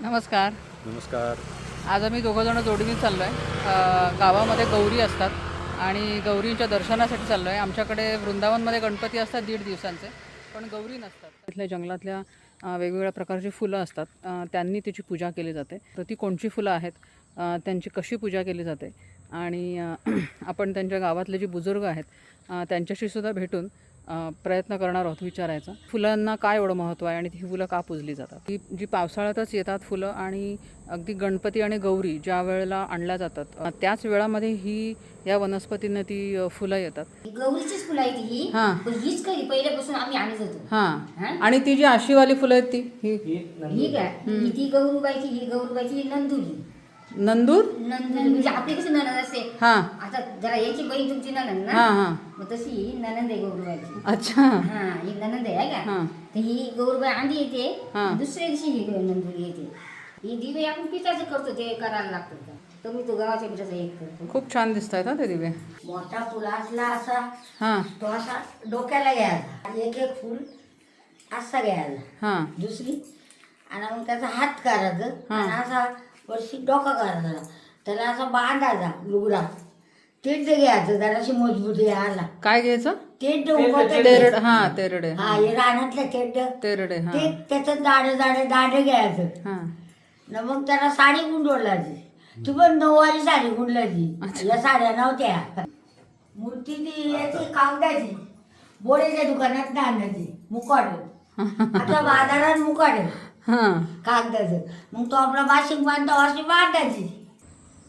नमस्कार. नमस्कार. आज आम्ही दोघंजणं जोडीने चाललो आहे गावामध्ये गौरी असतात आणि गौरींच्या दर्शनासाठी चाललो आहे आमच्याकडे वृंदावनमध्ये गणपती असतात दीड दिवसांचे पण गौरी नसतात. तिथल्या जंगलातल्या वेगवेगळ्या प्रकारची फुलं असतात. त्यांनी तिची पूजा केली जाते. तर ती कोणची फुलं आहेत? त्यांची कशी पूजा केली जाते? आणि आपण त्यांच्या गावातले जे बुजुर्ग आहेत त्यांच्याशी सुद्धा भेटून प्रयत्न करणार आहोत विचारायचा. फुलांना काय एवढं महत्त्व आहे आणि ही फुलं का पुजली जातात? ती जी पावसाळ्यातच येतात फुलं आणि अगदी गणपती आणि गौरी ज्या वेळेला आणल्या जातात त्याच वेळामध्ये ही या वनस्पतींना ती फुलं येतात. गौरीचीच फुलं आहे ती ही. हा. पण हीच कधी पहिल्यापासून आम्ही आणत होतो. हां. हा? आणि ती जी आशीवाली फुलं आहेत ती? ही? ही काय? ही ती गौरूबाईची ही गौरूबाईची ही नंदुरी. नंदूर? नंदुरी म्हणजे आपली कशी ननद असते. हाँ. आता जरा याची बहीण तुमची ननद ना हाँ हाँ. मग तशी ही ननंद आहे गौरूबाईची अच्छा. हा ही ननंद आहे का? हाँ. तर ही गौरूबाई आधी येते हा. दुसऱ्या दिवशी ही नंदुरी येते. ही दिवे आपण पिठाचं करतो ते करायला लागतं का? तर मी तो गव्हाच्या पिठाचा एक करतो. खूप छान दिसत आहेत हा ते दिवे. मोठा फुला असला असा हाँ. तो असा डोक्याला घ्यायचा. एक एक फुल असा घ्यायचा. हाँ. दुसरी आणि मग त्याचा हात करायचं. हा. आणि असा वर्षी डोका करायचा त्याला असा बांधायचा लुगडा. तेच घ्यायचं जराशी मजबूती आला काय घ्यायचं? डोकं तेरड हां तेरडे. हा हे रानातलं तेड तेरडे हां. ते त्याचं दाडे दाडे दाडे घ्यायचं. हां. न मग त्याला साडी गुंडवलाची ती पण नऊवारी साडी गुंडलाची या साड्या नव्हत्या. मूर्ती ती याची कागदाची बोडेच्या दुकानात नाण्याची मुकाड आता बाजारात मुकाड हां. कागदाचं. मग तो आपला बांधतो अशी बांधायची.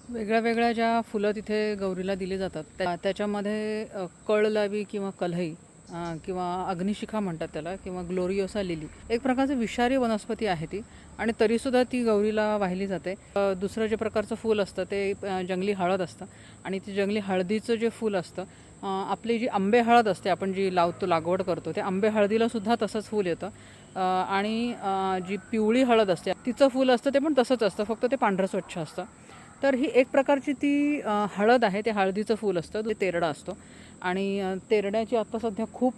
वेगळ्या वेगळ्या ज्या फुलं तिथे गौरीला दिली जातात त्या त्याच्यामध्ये अ, कळलावी किंवा कल्हई अ, किंवा अग्निशिखा म्हणतात त्याला किंवा ग्लोरियोसा लिली. एक प्रकारची विषारी वनस्पती आहे ती आणि तरीसुद्धा ती गौरीला वाहिली जाते. अ, दुसरं जे प्रकारचं फूल असतं ते अ, जंगली हळद असतं आणि ती जंगली हळदीचं जे फूल असतं आपली जी आंबे हळद असते आपण जी लावतो लागवड करतो त्या आंबे हळदीला सुद्धा तसंच फूल येतं. आणि जी पिवळी हळद असते तिचं फूल असतं ते पण तसंच असतं फक्त ते पांढरं स्वच्छ असतं. तर ही एक प्रकारची ती हळद आहे ते हळदीचं फूल असतं ते तेरडा असतो. आणि तेरड्याची आत्ता सध्या खूप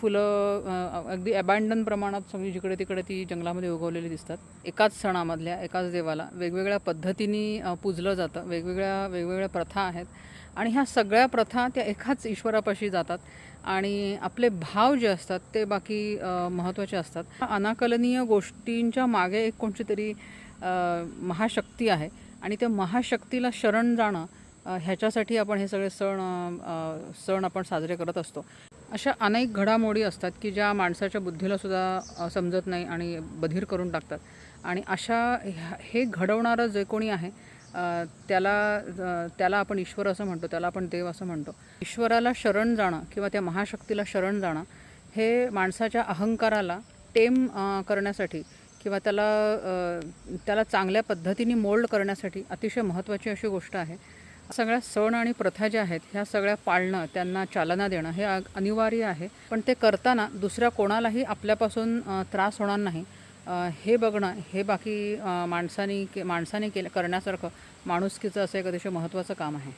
फुलं अगदी अबॅन्डन प्रमाणात सगळी जिकडे तिकडे ती जंगलामध्ये उगवलेली दिसतात. एकाच सणामधल्या एकाच देवाला वेगवेगळ्या पद्धतीने पूजलं जातं वेगवेगळ्या वेगवेगळ्या प्रथा आहेत. आणि ह्या सगळ्या प्रथा त्या एकाच ईश्वरापाशी जातात आणि आपले भाव जे असतात ते बाकी महत्त्वाचे असतात. अनाकलनीय गोष्टींच्या मागे एक कोणती तरी महाशक्ती आहे आणि त्या महाशक्तीला शरण जाणं ह्याच्यासाठी आपण हे सगळे सण सण आपण साजरे करत असतो. अशा अनेक घडामोडी असतात की ज्या माणसाच्या बुद्धीलासुद्धा समजत नाही आणि बधीर करून टाकतात. आणि अशा ह्या- हे घडवणारं जे कोणी आहे त्याला त्याला आपण ईश्वर असं म्हणतो त्याला आपण देव असं म्हणतो. ईश्वराला शरण जाणं किंवा त्या महाशक्तीला शरण जाणं हे माणसाच्या अहंकाराला टेम करण्यासाठी किंवा त्याला त्याला चांगल्या पद्धतीने मोल्ड करण्यासाठी अतिशय महत्त्वाची अशी गोष्ट आहे. सगळ्या सण आणि प्रथा ज्या आहेत ह्या सगळ्या पाळणं त्यांना चालना देणं हे अनिवार्य आहे. पण ते करताना दुसऱ्या कोणालाही आपल्यापासून त्रास होणार नाही. हे बघणं हे बाकी माणसानी के माणसाने केलं करण्यासारखं माणुसकीचं असं एक अतिशय महत्त्वाचं काम आहे.